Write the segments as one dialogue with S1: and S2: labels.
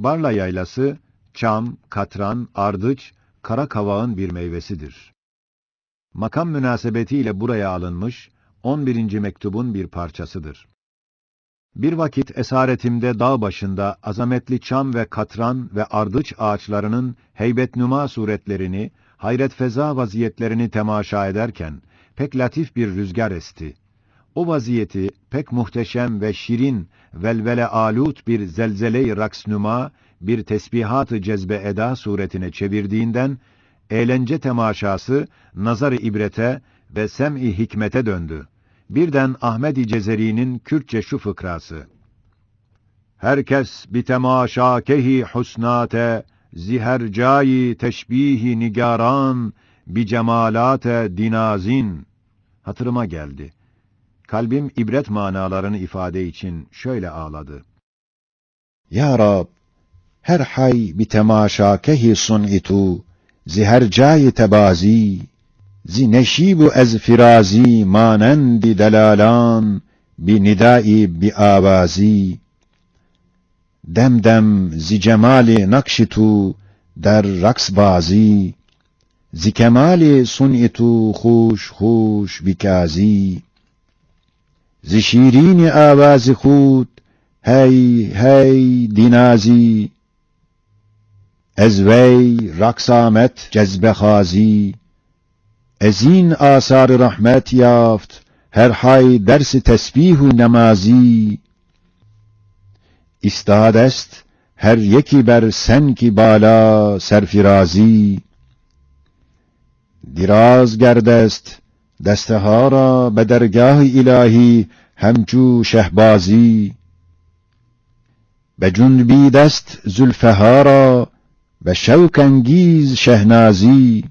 S1: Barla yaylası, çam, katran, ardıç, kara kavağın bir meyvesidir. Makam münasebetiyle buraya alınmış, 11. mektubun bir parçasıdır. Bir vakit esaretimde dağ başında azametli çam ve katran ve ardıç ağaçlarının heybetnuma suretlerini, hayret feza vaziyetlerini temaşa ederken, pek latif bir rüzgar esti. O vaziyeti pek muhteşem ve şirin, velvele alut bir zelzele-i raksnuma, bir tesbihat-ı cezbe eda suretine çevirdiğinden, eğlence temaşası, nazar-ı ibrete ve sem-i hikmete döndü. Birden Ahmed-i Cezeri'nin Kürtçe şu fıkrası. Herkes bi temaşakehi husnate, zihercayi teşbihi nigaran, bi cemalate dinazin. Hatırıma geldi. Kalbim ibret manalarını ifade için şöyle ağladı.
S2: Ya Rab, her hay bi temaşakehi sun'itu, zihercayi tebazi, zi neşibu ez firazi manendi delalan, bi nidai bi avazi. Demdem zi cemali nakşitu, der raksbazi, zi kemali sun'itu huş huş bikazi. Zi şirini avazi khud, hey hey dinazi, ez vey raksamet cezbehazi, ezin asar rahmet yaft, her hay dersi tesbihu nemazi, istad est her yeki ber sen ki bala serfirazi, diraz gerdest destehara be dergah ilahi همچو شهبازی. به جنبی دست زلفها را به شوق انگیز شهنازی.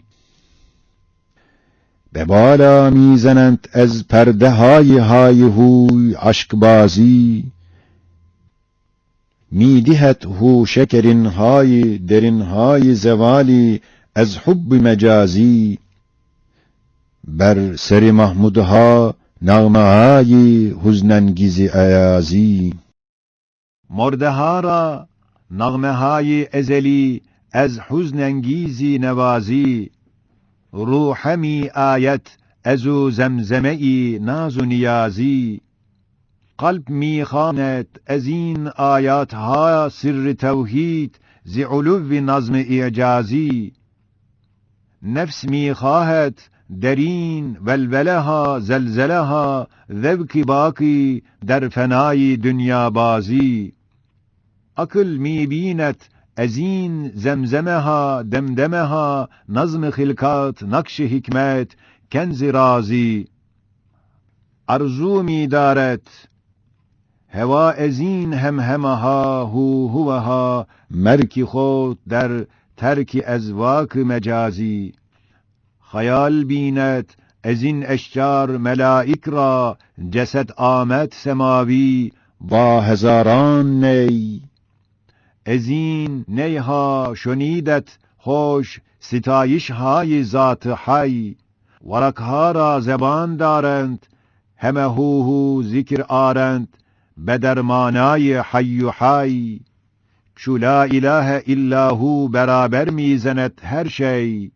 S2: به بالا می‌زنند از پرده های های هوی عشقبازی. می‌دهد هو شکرین های درین های زوالی از حب مجازی. بر سر محمودها نغمه‌های حزنانگیز ایازی.
S1: مرده ها را نغمه های ازلی از حزن انگیزی نوازی. روح می آیت از او زمزمه ای ناز و نیازی. قلب می خواند از این آیات ها سر توحید ز علو نظم اعجازی. نفس می خواهد derin velveleha zelzeleha zevki baki der fenai dünya bazi. Akıl mi binet ezin zemzemeha demdemeha nazm-ı hilkat nakş-ı hikmet kenz-i razi. Arzu midaret heva ezin hemhemaha hu huvaha merki der terki ezvak mecazi. خیال بیند از این اشجار ملائک را جسد آمد سماوی
S2: با هزاران نی.
S1: از این نیها شنیدت خوش ستایش های ذات حی. ورک را زبان دارند همه هوهو ذکر آرند به درمانای حی و حی. چو لا اله الا هو برابر می‌زند هر شی.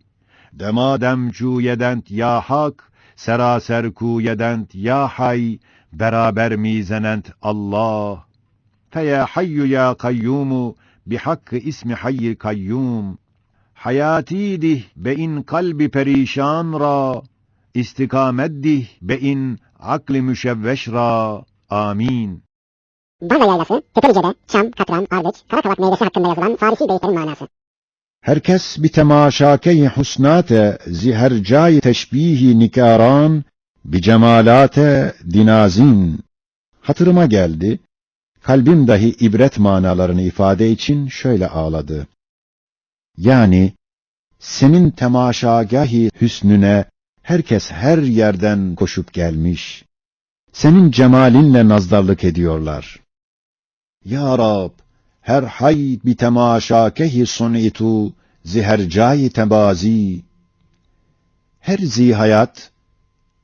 S1: demadem cüyedent ya hak, seraser kuyedent ya hay, beraber mizenent Allah. Feya hayyu ya kayyumu, bihakkı ismi hayyil kayyum. Hayatidih be in kalbi perişan ra, istikameddih be in akli müşevveş ra. Amin.
S3: Bala yaylasını, Tepelice'de, Şam, Katran, Ardeç, Karakavak meyvesi hakkında yazılan Farisi beytlerin manası
S2: herkes bir temaşake husnate zihercai teşbihi nikaran bi cemalate dinazin hatırıma geldi kalbim dahi ibret manalarını ifade için şöyle ağladı. Yani senin temaşagahi hüsnüne herkes her yerden koşup gelmiş. Senin cemalinle nazdarlık ediyorlar. Ya Rab her hay bi temaşakehi sun'itu zihercai tebazi. Her zihayat,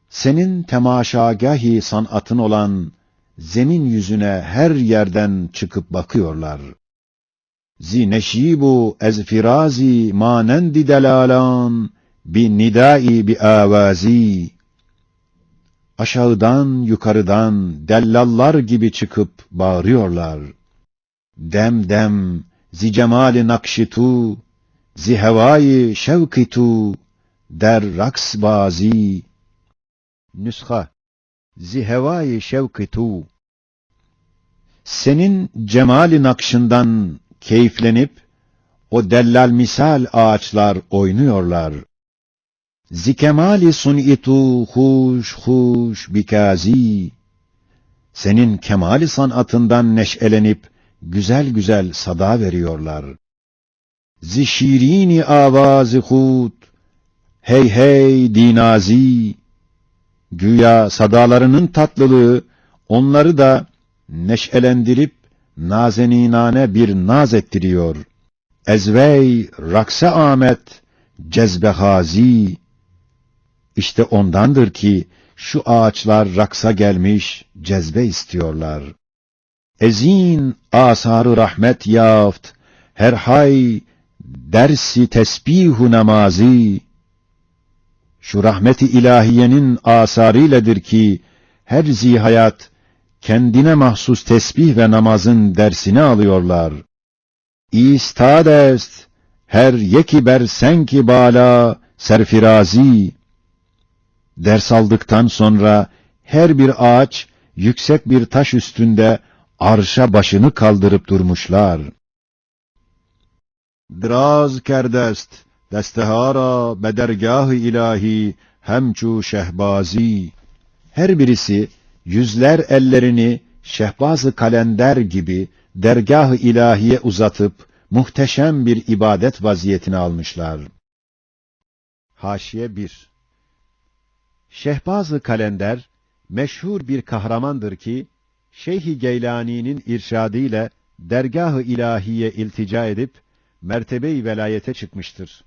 S2: senin temaşagahi sanatın olan zemin yüzüne her yerden çıkıp bakıyorlar.
S1: Zi neşibu ez firazi manendi delalan bi nidai bi avazi. Aşağıdan yukarıdan dellallar gibi çıkıp bağırıyorlar. Dem dem zi cemali nakşitu zi hevai şevkitu der raks bazi. Nüsha zi hevai şevkitu senin cemali nakşından keyiflenip o dellal misal ağaçlar oynuyorlar. Zikemali sun'itu huş huş bikazi. Senin kemali sanatından neşelenip güzel güzel sada veriyorlar. Zişirini avazı hud hey hey dinazi. Güya sadalarının tatlılığı onları da neşelendirip nazeninane bir naz ettiriyor. Ezvey rakse amet cezbehazi. İşte ondandır ki şu ağaçlar raksa gelmiş cezbe istiyorlar. Ezin asarı rahmet yaft her hay dersi tesbihu namazi. Şu rahmeti ilahiyenin asarıyledir ki her zihayat kendine mahsus tesbih ve namazın dersini alıyorlar. İstad est her yeki ber senki bala serfirazi. Ders aldıktan sonra her bir ağaç yüksek bir taş üstünde arşa başını kaldırıp durmuşlar. Draz kerdest destehara bedergah ilahi hemçu şehbazi. Her birisi yüzler ellerini şehbazı kalender gibi dergah-ı ilahiye uzatıp muhteşem bir ibadet vaziyetine almışlar. Haşiye 1 Şehbazı kalender meşhur bir kahramandır ki Şeyh-i Geylani'nin irşadıyla dergah-ı ilahiye iltica edip mertebe-i velayete çıkmıştır.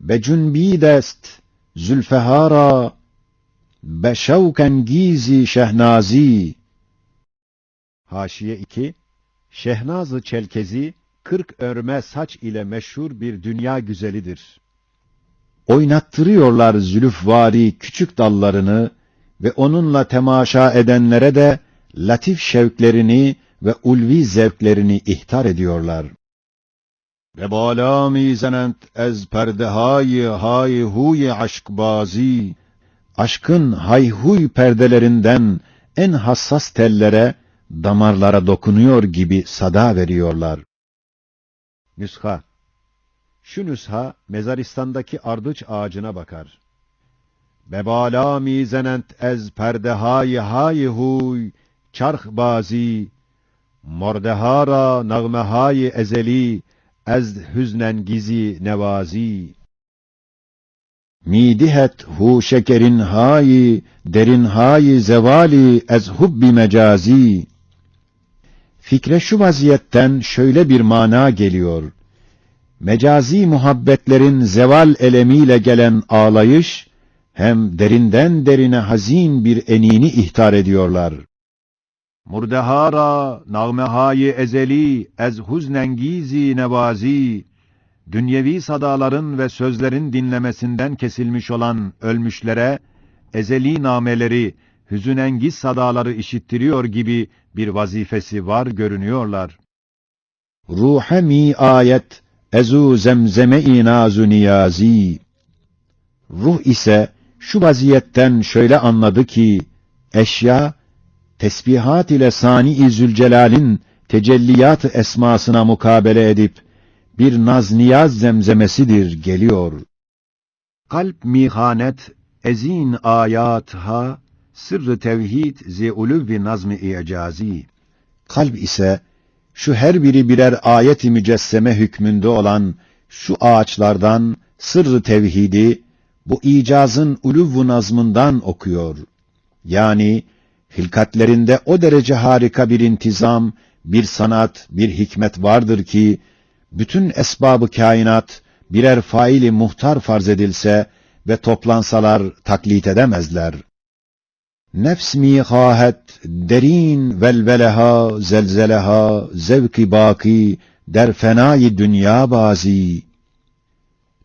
S1: Becunbi dest zülfehara be şevken gizi şehnazi. Haşiye 2 Şehnazı Çelkezi, kırk örme saç ile meşhur bir dünya güzelidir. Oynattırıyorlar zülüfvari küçük dallarını ve onunla temaşa edenlere de latif şevklerini ve ulvi zevklerini ihtar ediyorlar. Ve bala mizenent ez perdehayi hay huy aşkbazi aşkın hayhuy perdelerinden en hassas tellere, damarlara dokunuyor gibi sada veriyorlar. Nüsha Şu nüsha, mezaristandaki ardıç ağacına bakar. Bebala mizenent ez perdehayi hayi huy, çarh bazi, mordehara nagmehayi ezeli, ez hüznen gizi nevazi. Midihet hu şekerin hayi, derin hayi zevali ez hubbi mecazi. Fikre şu vaziyetten şöyle bir mana geliyor. Mecazi muhabbetlerin zeval elemiyle gelen ağlayış, hem derinden derine hazin bir enini ihtar ediyorlar. Murdehara, nagmehayi ezeli, ez huznengizi nevazi, dünyevi sadaların ve sözlerin dinlemesinden kesilmiş olan ölmüşlere, ezeli nameleri, hüzünengiz sadaları işittiriyor gibi bir vazifesi var görünüyorlar. Ruhe mi ayet, ezu zemzeme inazu niyazi. Ruh ise şu vaziyetten şöyle anladı ki, eşya, tesbihat ile Sani-i Zülcelal'in tecelliyat esmasına mukabele edip, bir naz niyaz zemzemesidir geliyor. Kalp mihanet ezin ayat ha sırrı tevhid zi uluvvi nazmi icazi. Kalp ise şu her biri birer ayet-i mücesseme hükmünde olan şu ağaçlardan sırrı tevhidi bu icazın uluvvu nazmından okuyor. Yani hilkatlerinde o derece harika bir intizam, bir sanat, bir hikmet vardır ki bütün esbabı kainat birer faili muhtar farz edilse ve toplansalar taklit edemezler. Nefs mi hahet derin velveleha zelzeleha zevki baki der fenayı dünya bazi.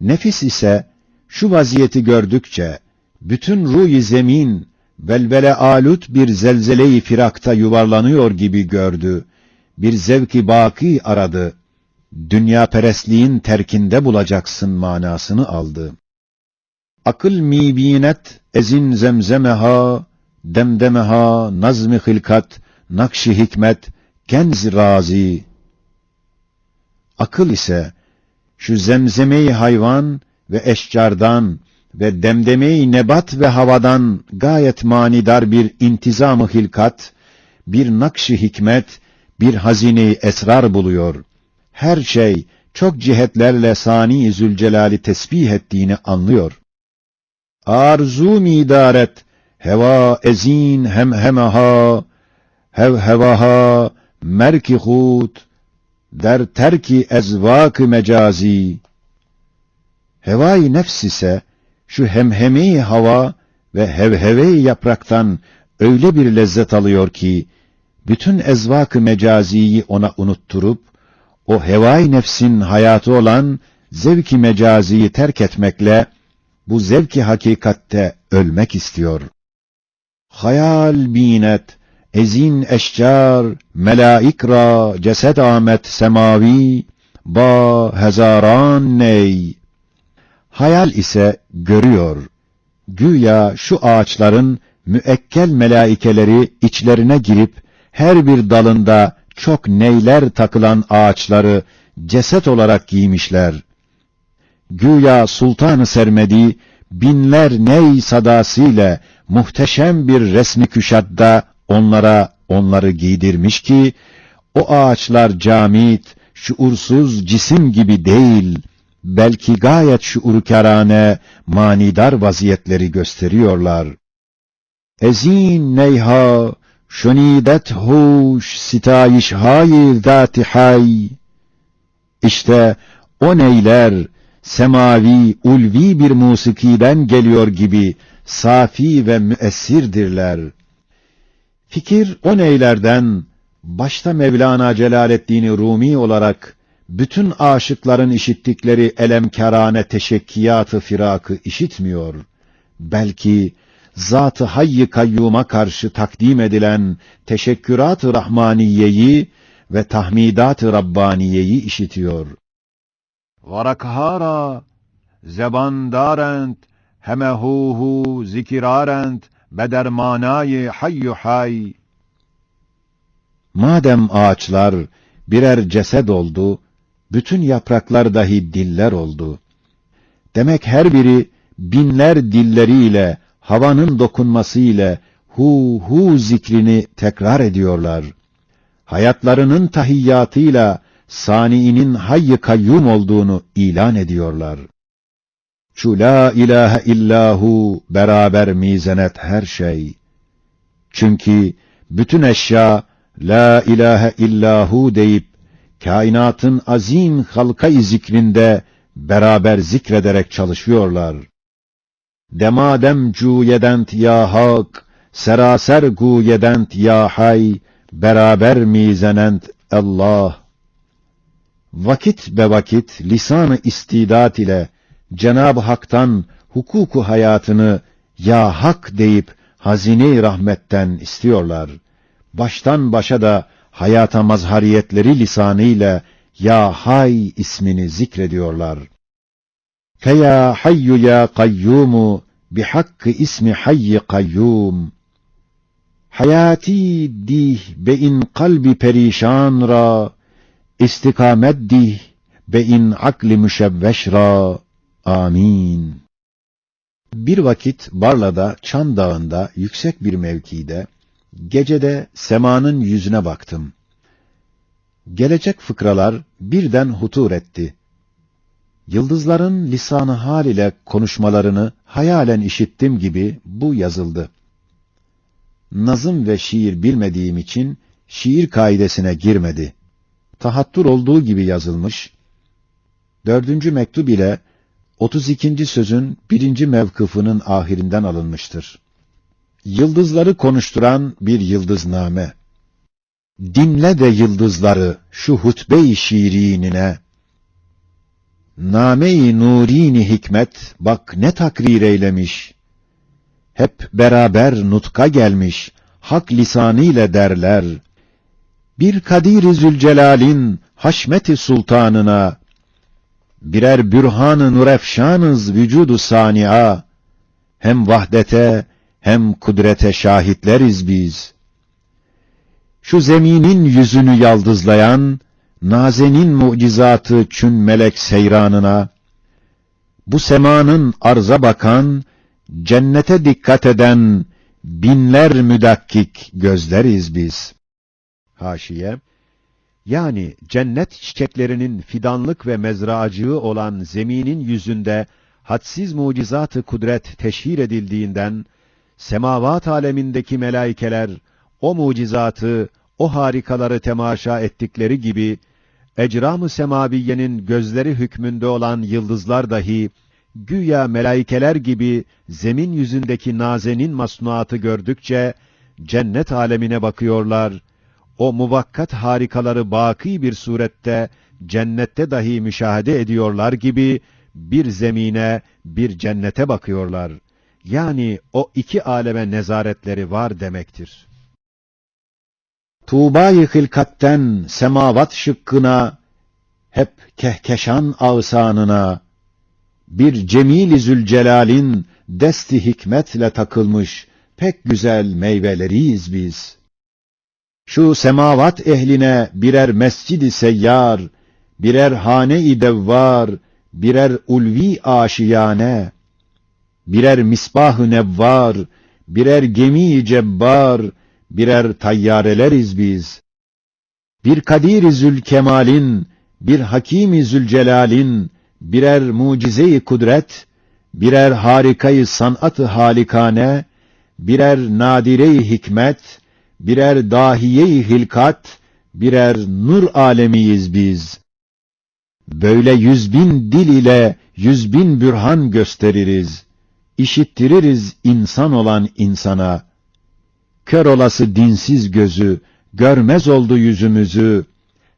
S1: Nefis ise şu vaziyeti gördükçe bütün ruh zemin velvele alut bir zelzeleyi firakta yuvarlanıyor gibi gördü. Bir zevki baki aradı. Dünya perestliğin terkinde bulacaksın manasını aldı. Akıl mibinet ezin zemzemeha, demdemeha, nazmi hilkat, nakşi hikmet, kenz razi. Akıl ise şu zemzemeyi hayvan ve eşcardan ve demdemeyi nebat ve havadan gayet manidar bir intizamı hilkat, bir nakşi hikmet, bir hazine esrar buluyor. Her şey çok cihetlerle Sani Zülcelal'i tesbih ettiğini anlıyor. Arzu midaret, heva ezin hem hemaha, hev hevaha, merki hut, der terki ezvak mecazi. Hevai nefs ise şu hemhemi hava ve hevheve yapraktan öyle bir lezzet alıyor ki bütün ezvak-ı mecaziyi ona unutturup o hevai nefsin hayatı olan zevki mecaziyi terk etmekle bu zevki hakikatte ölmek istiyor. Hayal binet, ezin eşcar, melaikra, ceset amet semavi, ba hezaran ney. Hayal ise görüyor. Güya şu ağaçların müekkel melaikeleri içlerine girip her bir dalında çok neyler takılan ağaçları ceset olarak giymişler. Güya sultanı sermedi binler ney sadasıyla muhteşem bir resmi küşadda onlara onları giydirmiş ki o ağaçlar camit, şuursuz cisim gibi değil, belki gayet şuurkarane, manidar vaziyetleri gösteriyorlar. Ezin neyha, şunidet huş, sitayiş hay zati hay. İşte o neyler, semavi, ulvi bir musikiden geliyor gibi safi ve müessirdirler. Fikir o neylerden, başta Mevlana Celaleddin Rumi olarak, bütün aşıkların işittikleri elemkârane teşekkiyatı firakı işitmiyor. Belki zat-ı hayy kayyuma karşı takdim edilen teşekkürat-ı rahmaniyeyi ve tahmidat-ı rabbaniyeyi işitiyor. Varakhara zebandarent hemehuhu zikirarent bedermanayı hayyu hay. Madem ağaçlar birer ceset oldu, bütün yapraklar dahi diller oldu. Demek her biri binler dilleriyle, havanın dokunmasıyla hu hu zikrini tekrar ediyorlar. Hayatlarının tahiyyatıyla Sani'nin hayy kayyum olduğunu ilan ediyorlar. Şu la ilahe illahu beraber mizenet her şey. Çünkü bütün eşya la ilahe illahu deyip kainatın azim halkayı zikrinde beraber zikrederek çalışıyorlar. Demadem cuyedent ya hak, seraser guyedent ya hay, beraber mizenent Allah. Vakit be vakit lisan-ı istidat ile Cenab-ı Hak'tan hukuku hayatını ya hak deyip hazine-i rahmetten istiyorlar. Baştan başa da hayata mazhariyetleri lisanıyla ya hay ismini zikrediyorlar. Feya hayyu ya kayyumu bihakkı ismi hayy kayyum. Hayati dih be in kalbi perişan ra, istikamet dih be in akli müşevveş ra. Amin. Bir vakit Barla'da, Çan Dağı'nda, yüksek bir mevkide, gecede semanın yüzüne baktım. Gelecek fıkralar birden hutur etti. Yıldızların lisanı hal ile konuşmalarını hayalen işittim gibi bu yazıldı. Nazım ve şiir bilmediğim için şiir kaidesine girmedi. Tahattur olduğu gibi yazılmış. Dördüncü mektup ile 32. sözün birinci mevkıfının ahirinden alınmıştır. Yıldızları konuşturan bir yıldızname. Dinle de yıldızları şu hutbe-i şiirinine. Name-i nurini hikmet bak ne takrir eylemiş. Hep beraber nutka gelmiş, hak lisanı ile derler. Bir Kadir-i Zülcelal'in haşmeti sultanına, birer bürhan-ı nurefşanız vücudu sani'a, hem vahdete hem kudrete şahitleriz biz. Şu zeminin yüzünü yaldızlayan, nazenin mucizatı çün melek seyranına, bu semanın arza bakan, cennete dikkat eden, binler müdakkik gözleriz biz. Haşiye, yani cennet çiçeklerinin fidanlık ve mezracığı olan zeminin yüzünde hadsiz mucizatı kudret teşhir edildiğinden, semavat alemindeki melaikeler, o mucizatı, o harikaları temaşa ettikleri gibi, ecram-ı semaviyenin gözleri hükmünde olan yıldızlar dahi, güya melaikeler gibi zemin yüzündeki nazenin masnuatı gördükçe, cennet alemine bakıyorlar, o muvakkat harikaları baki bir surette, cennette dahi müşahede ediyorlar gibi, bir zemine, bir cennete bakıyorlar. Yani o iki aleme nezaretleri var demektir. Tuğba-i hilkatten semavat şıkkına, hep kehkeşan ağsanına, bir Cemil-i Zülcelal'in desti hikmetle takılmış pek güzel meyveleriyiz biz. Şu semavat ehline birer mescid-i seyyar, birer hane-i devvar, birer ulvi aşiyane, birer misbah-ı nevvar, birer gemi-i cebbar, birer tayyareleriz biz. Bir Kadir-i Zülkemal'in, bir Hakim-i Zülcelal'in, birer mucize-i kudret, birer harikayı sanat-ı halikane, birer nadire-i hikmet, birer dahiye-i hilkat, birer nur alemiyiz biz. Böyle yüz bin dil ile yüz bin bürhan gösteririz. İşittiririz insan olan insana. Kör olası dinsiz gözü, görmez oldu yüzümüzü,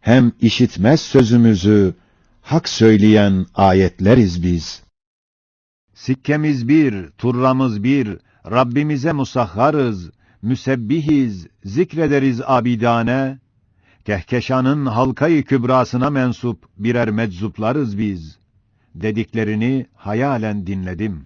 S1: hem işitmez sözümüzü, hak söyleyen ayetleriz biz. Sikkemiz bir, turramız bir, Rabbimize musahharız, müsebbihiz, zikrederiz abidane, Kehkeşanın halkayı kübrasına mensup birer meczuplarız biz. Dediklerini hayalen dinledim.